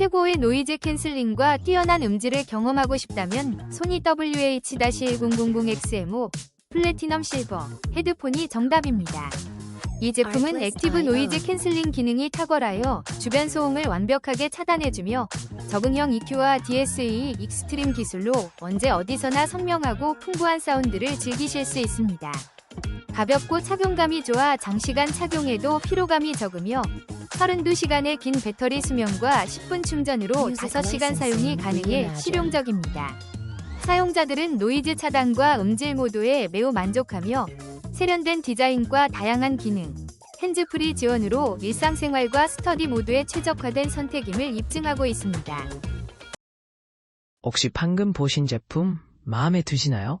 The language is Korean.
최고의 노이즈 캔슬링과 뛰어난 음질을 경험하고 싶다면 소니 WH-1000XM5 플래티넘 실버 헤드폰이 정답입니다. 이 제품은 액티브 노이즈 캔슬링 기능이 탁월하여 주변 소음을 완벽하게 차단해주며 적응형 EQ와 DSE 익스트림 기술로 언제 어디서나 선명하고 풍부한 사운드를 즐기실 수 있습니다. 가볍고 착용감이 좋아 장시간 착용해도 피로감이 적으며 32시간의 긴 배터리 수명과 10분 충전으로 Music 5시간 사용이 가능해. 실용적입니다. 사용자들은 노이즈 차단과 음질 모드에 매우 만족하며 세련된 디자인과 다양한 기능, 핸즈프리 지원으로 일상생활과 스터디 모두에 최적화된 선택임을 입증하고 있습니다. 혹시 방금 보신 제품 마음에 드시나요?